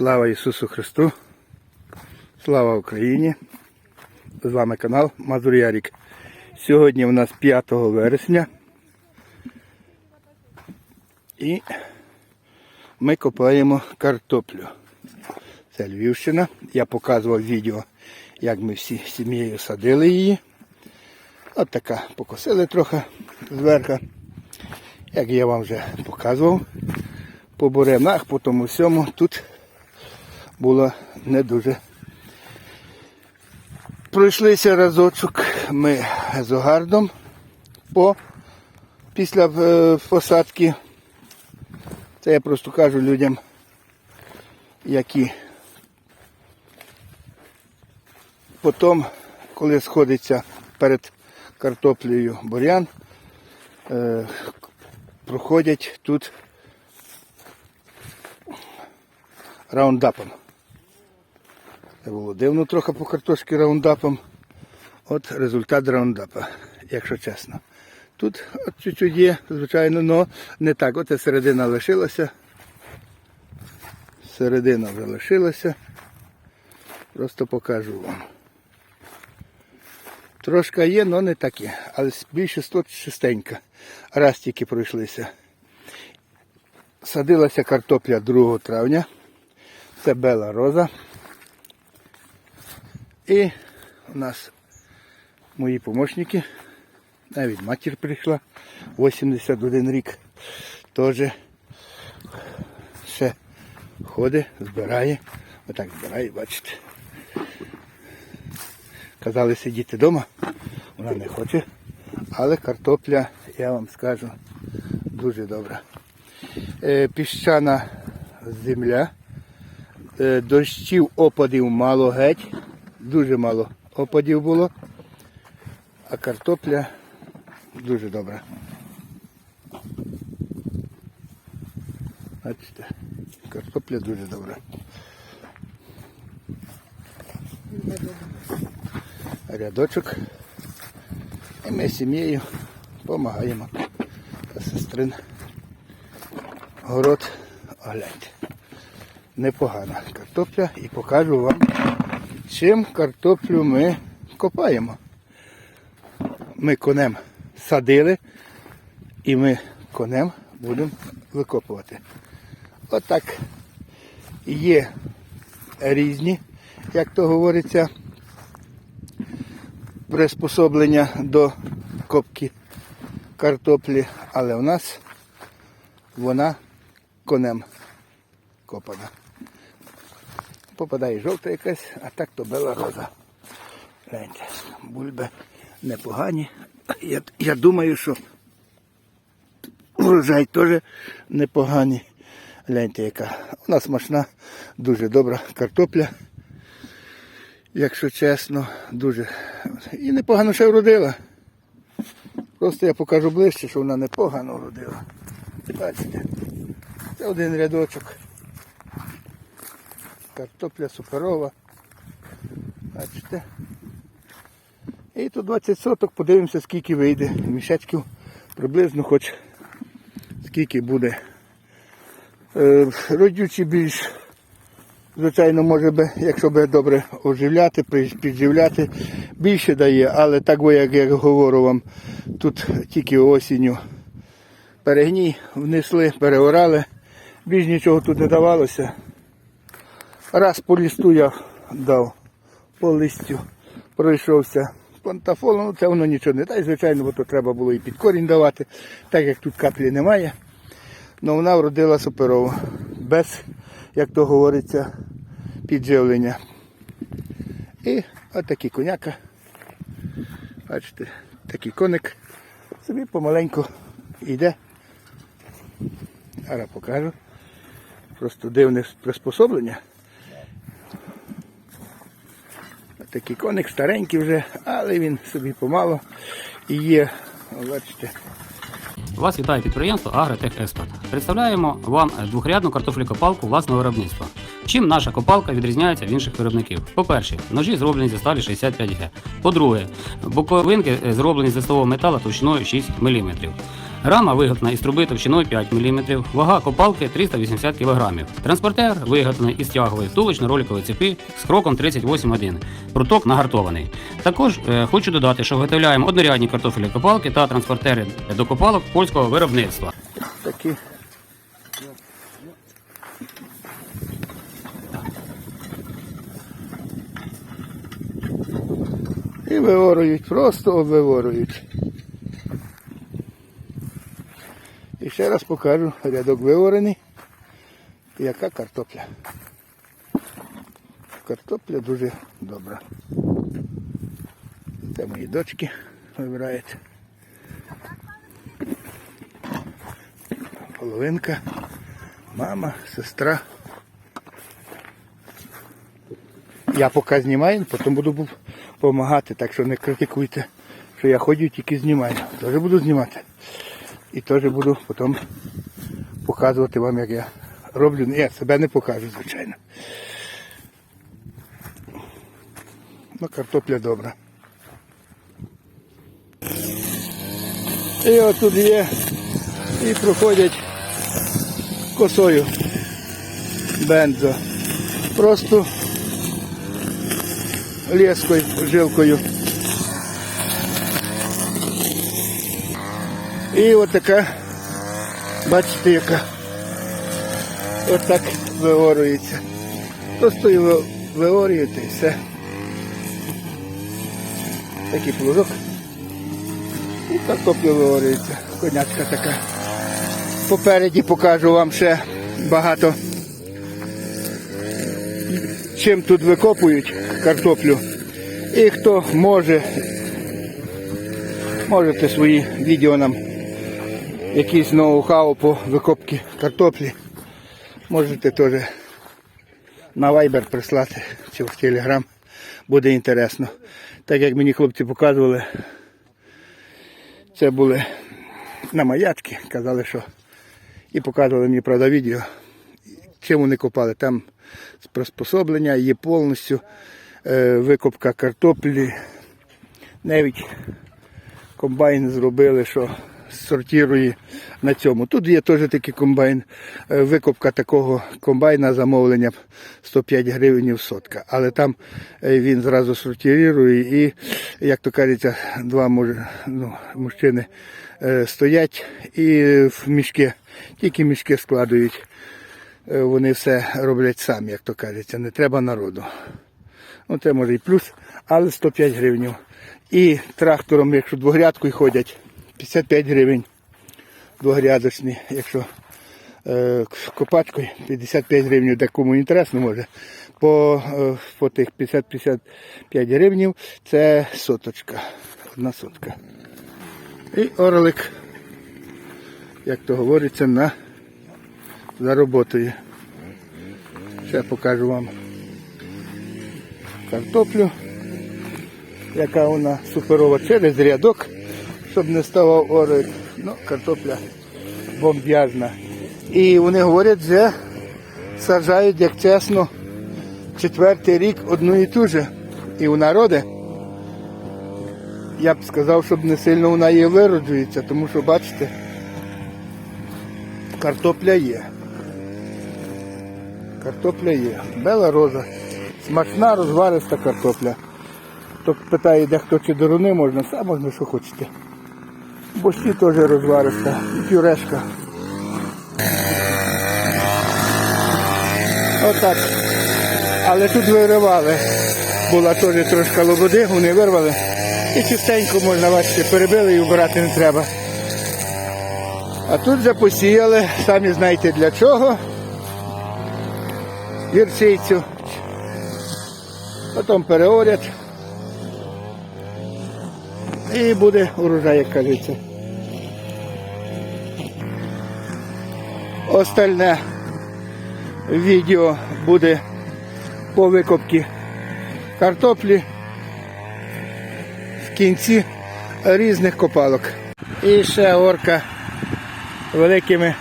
Слава Ісусу Христу! Слава Україні! З вами канал Мазур Ярік. Сьогодні у нас 5 вересня. І ми копаємо картоплю. Це Львівщина. Я показував відео, як ми всі сім'єю садили її. От така покосили трохи зверху. Як я вам вже показував, по буренах, по тому всьому тут було не дуже. Пройшлися разочок ми з огардом по, після е, посадки. Це я просто кажу людям, які потім, коли сходиться перед картоплею бурян, е, проходять тут раундапом. Було дивно трохи по картошці раундапом. От результат раундапа, якщо чесно. Тут от чуть-чуть є, звичайно, але не так. І середина лишилася. Середина вже лишилася. Просто покажу вам. Трошка є, але не таке. Але більше тут чистенька. Раз тільки пройшлися. Садилася картопля 2 травня. Це Бела Роза. І у нас мої помощники, навіть матір прийшла, 81 рік, теж ще ходить, збирає. Отак збирає, бачите. Казали сидіти вдома, вона не хоче, але картопля, я вам скажу, дуже добра. Е, Піщана земля. Е, Дощів опадів мало геть, дуже мало опадів було, а картопля дуже добра. Бачите, картопля дуже добра. Рядочок. І ми з сім'єю допомагаємо. Сестрин. Город огляньте непогана картопля і покажу вам, чим картоплю ми копаємо. Ми конем садили і ми конем будемо викопувати. Отак є різні, як то говориться, приспособлення до копки картоплі, але у нас вона конем копана. Попадає жовта якась, а так то бела роза. Гляньте, бульби непогані. Я, я думаю, що врожай теж непоганий. Гляньте, яка. Нас смачна, дуже добра картопля. Якщо чесно, дуже. І непогано ще вродила. Просто я покажу ближче, що вона непогано вродила. Бачите, це один рядочок. Картопля суперова. Бачите. І тут 20 соток, подивимося, скільки вийде. Мішечків приблизно хоч скільки буде. Е, родючі більш, звичайно, може би, якщо би добре оживляти, підживляти, більше дає, але так, бо, як я говорю вам, тут тільки осінню перегній внесли, переорали, більш нічого тут не давалося. Раз по листу я дав, по листю пройшовся. Пантафолом, ну це воно нічого не дасть, звичайно, бо то треба було і під корінь давати, так як тут каплі немає. але вона вродила суперово, без, як то говориться, підживлення. І отакий коняка. Бачите, такий коник собі помаленьку йде. Зараз покажу. Просто дивне приспособлення. Такий коник старенький вже, але він собі помало і є. Бачите, Вас вітає підприємство Агротех Експорт. Представляємо вам двохрядну картофлекопалку власного виробництва. Чим наша копалка відрізняється від інших виробників? По-перше, ножі зроблені зі сталі 65Г. По-друге, боковинки зроблені з листового металу товщиною 6 мм. Рама виготовлена із труби товщиною 5 мм, вага копалки 380 кг. Транспортер виготовлений із тягової втулочно-роликової цепи з кроком 38.1. Пруток нагартований. Також е, хочу додати, що виготовляємо однорядні картофелі копалки та транспортери до копалок польського виробництва. Такі. І виворують, просто виворують. І ще раз покажу рядок виворений. Яка картопля. Картопля дуже добра. Це мої дочки вибирають. половинка, мама, сестра. Я поки знімаю, потім буду допомагати, так що не критикуйте, що я ходжу тільки знімаю. Теж буду знімати. І теж буду потім показувати вам, як я роблю. Ні, себе не покажу, звичайно. Ну, картопля добра. І отут є і проходять косою бензо. Просто лескою, жилкою. І от така, бачите, яка отак виорюється. Просто його виорюєте і все. Такий плужок. І картопля виорюється. Конячка така. Попереді покажу вам ще багато. Чим тут викопують картоплю. І хто може, можете свої відео нам якісь ноу-хау по викопці картоплі. Можете теж на Viber прислати чи в Telegram. Буде інтересно. Так як мені хлопці показували, це були на маячки, казали, що і показували мені, правда, відео, чим вони копали. Там приспособлення є повністю е, викопка картоплі. Навіть комбайн зробили, що сортирує на цьому. Тут є теж такий комбайн, е, викопка такого комбайна замовлення 105 гривень в сотка. Але там е, він зразу сортирує і, як то кажеться, два ну, мужчини е, стоять і в мішки, тільки мішки складують. Вони все роблять самі, як то кажеться, не треба народу. Ну, це може і плюс, але 105 гривень. І трактором, якщо двогрядкою ходять, 55 гривень двогрядочні, якщо е, копачкою 55 гривень, де кому інтересно може. По, е, по тих 50-55 гривень це соточка. Одна сотка. І орлик, як то говориться, на за роботою. Ще покажу вам картоплю, яка вона суперова через рядок, щоб не ставав орлик. Ну, картопля бомб'язна. І вони говорять, вже саджають, як чесно, четвертий рік одну і ту же. І вона роде. Я б сказав, щоб не сильно вона її вироджується, тому що, бачите, картопля є. Картопля є. Бела роза. Смачна розвариста картопля. Хто питає, де хто чи дорони можна, все можна, що хочете. Борщі теж розвариста. І пюрешка. Отак. Але тут виривали. Була теж трошки лободи, вони вирвали. І чистенько можна, бачите, перебили і вбирати не треба. А тут вже посіяли, самі знаєте для чого. Гірчицю. Потім переорять. І буде урожай, як кажеться. Остальне відео буде по викопці картоплі в кінці різних копалок. І ще орка великими.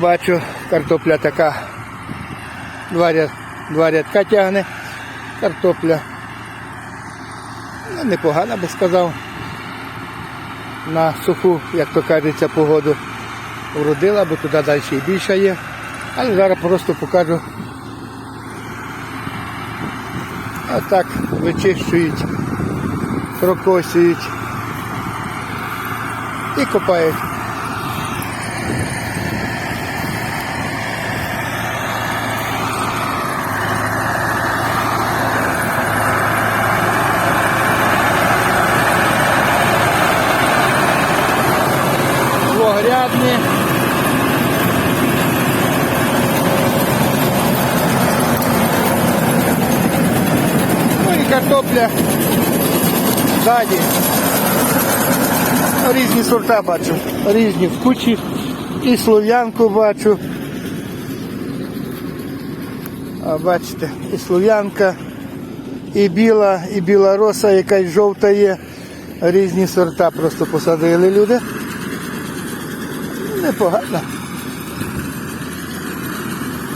Бачу, картопля така. Два, ряд, два рядка тягне. Картопля. Ну, непогана би сказав. На суху, як то кажеться, погоду вродила, бо туди далі і більше є. Але зараз просто покажу. Отак вичищують, прокосюють і копають. Двогрядні. Ну і картопля ззаді. Різні сорта бачу. Різні в кучі. І слов'янку бачу. А бачите, і слов'янка, і біла, і біла роса, якась жовта є. Різні сорта просто посадили люди. Непогано.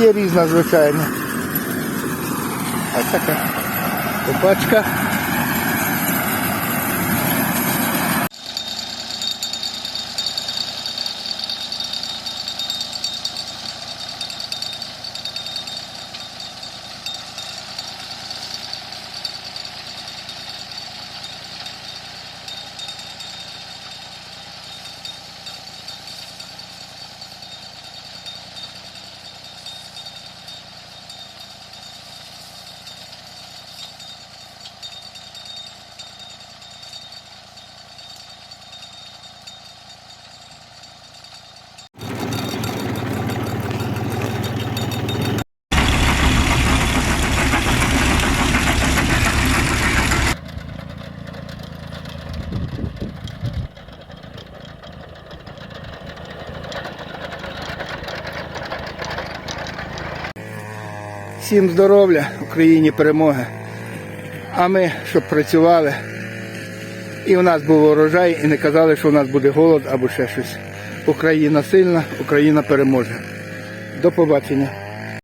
Є різна, звичайно. Ось така do. Всім здоров'я, Україні перемоги. А ми, щоб працювали, і в нас був урожай, і не казали, що в нас буде голод або ще щось. Україна сильна, Україна переможе. До побачення.